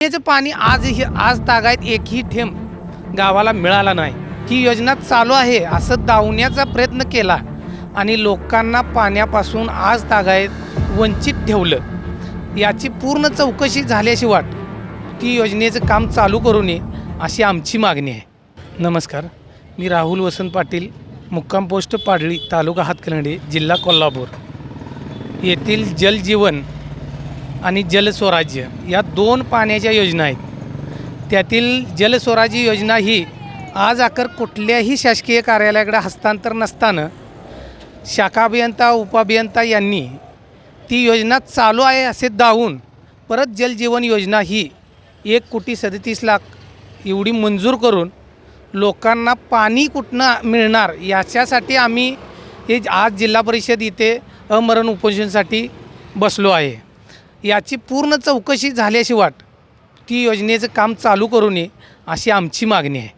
पिण्याचं पाणी आजही आज तागायत एकही थेंब गावाला मिळाला नाही. ही योजना चालू आहे असं दावण्याचा प्रयत्न केला आणि लोकांना पाण्यापासून आज तागायत वंचित ठेवलं. याची पूर्ण चौकशी झाल्याची वाट ती योजनेचं काम चालू करू नये अशी आमची मागणी आहे. नमस्कार. मी राहुल वसंत पाटील मुक्काम पोस्ट पाडळी तालुका हातकलंगडी जिल्हा कोल्हापूर. येथील जलजीवन आणि जलस्वराज्य या दोन पाण्याच्या योजना आहेत. त्यातील जलस्वराज्य योजना ही आज अकर कुठल्याही शासकीय कार्यालयाकडे हस्तांतर नसताना शाखा अभियंता उपअभियंता यांनी ती योजना चालू आहे असे दावून परत जलजीवन योजना ही एक कोटी सदतीस लाख एवढी मंजूर करून लोकांना पाणी कुठनं मिळणार याच्यासाठी आम्ही हे आज जिल्हा परिषद इथे अमरण उपोषणसाठी बसलो आहे. याची पूर्ण चौकशी झाल्याची वाट ती योजनेचं काम चालू करू नये अशी आमची मागणी आहे.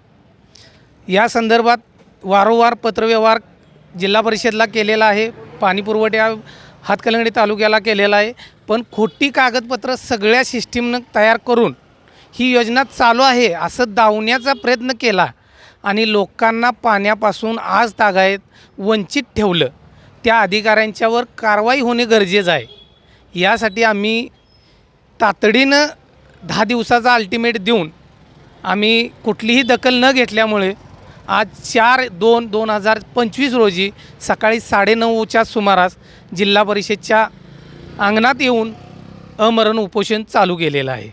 या संदर्भात वारंवार पत्रव्यवहार जिल्हा परिषदला केलेला आहे पाणीपुरवठ्या हातकलंगडी तालुक्याला केलेला आहे पण खोटी कागदपत्र सगळ्या सिस्टीमनं तयार करून ही योजना चालू आहे असं दावण्याचा प्रयत्न केला आणि लोकांना पाण्यापासून आज तागायत वंचित ठेवलं. त्या अधिकाऱ्यांच्यावर कारवाई होणे गरजेचं आहे. यासाठी आम्ही तातडीनं दहा दिवसाचा अल्टिमेट देऊन आम्ही कुठलीही दखल न घेतल्यामुळे आज चार दोन दोन हजार पंचवीस रोजी सकाळी साडेनऊच्या सुमारास जिल्हा परिषदच्या अंगणात येऊन अमरण उपोषण चालू केलेलं आहे.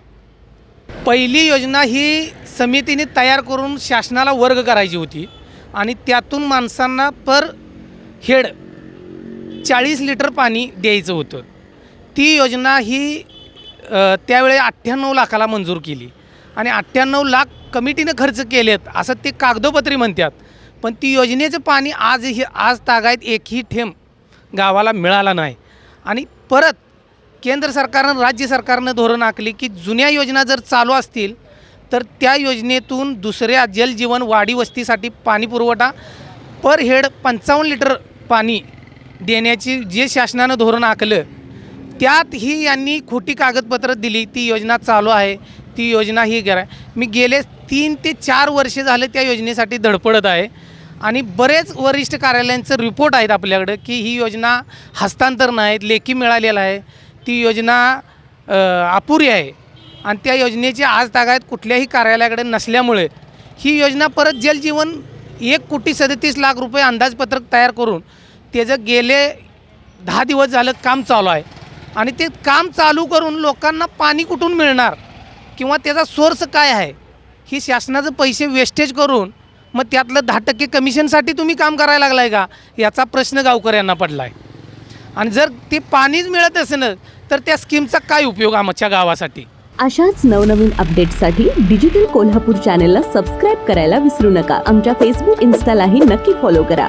पहिली योजना ही समितीने तयार करून शासनाला वर्ग करायची होती आणि त्यातून माणसांना पर हेड चाळीस लिटर पाणी द्यायचं होतं. ती योजना ही त्यावेळी अठ्ठ्याण्णव लाखाला मंजूर केली. आणि अठ्ठ्याण्णव लाख कमिटीनं खर्च केलेत असं ते कागदोपत्री म्हणतात पण ती योजनेचं पाणी आजही आज तागायत एकही थेंब गावाला मिळाला नाही. आणि परत केंद्र सरकारनं राज्य सरकारनं धोरण आखली की जुन्या योजना जर चालू असतील तर त्या योजनेतून दुसऱ्या जलजीवन वाढी वस्तीसाठी पाणी पुरवठा पर हेड पंचावन्न लिटर पाणी देण्याची जे शासनानं धोरण आखलं त्यात ही यांनी खोटी कागदपत्र दिली. ती योजना चालू आहे. ती योजना ही करा. मी गेले तीन ते चार वर्षे झाले त्या योजनेसाठी धडपडत आहे. आणि बरेच वरिष्ठ कार्यालयांचं रिपोर्ट आहेत आपल्याकडं की ही योजना हस्तांतरण आहेत लेखी मिळालेलं आहे. ती योजना अपुरी आहे. आणि त्या योजनेची आज तागायत कुठल्याही कार्यालयाकडे नसल्यामुळे ही योजना परत जलजीवन एक कोटी सदतीस लाख रुपये अंदाजपत्रक तयार करून त्याचं गेले दहा दिवस झालं काम चालू आहे. आणि ते काम चालू करून लोकांना पाणी कुठून मिळणार? किंवा त्याचा सोर्स काय आहे? ही शासनाचं पैसे वेस्टेज करून मग त्यातलं दहा टक्के कमिशनसाठी तुम्ही काम करायला लागला आहे का? याचा प्रश्न गावकऱ्यांना पडला आहे आणि जर ते पाणीच मिळत असेल तर त्या स्कीमचा काय उपयोग आमच्या गावासाठी? अशाच नवनवीन अपडेटसाठी डिजिटल कोल्हापूर चॅनेलला सबस्क्राईब करायला विसरू नका. आमच्या फेसबुक इन्स्टालाही नक्की फॉलो करा.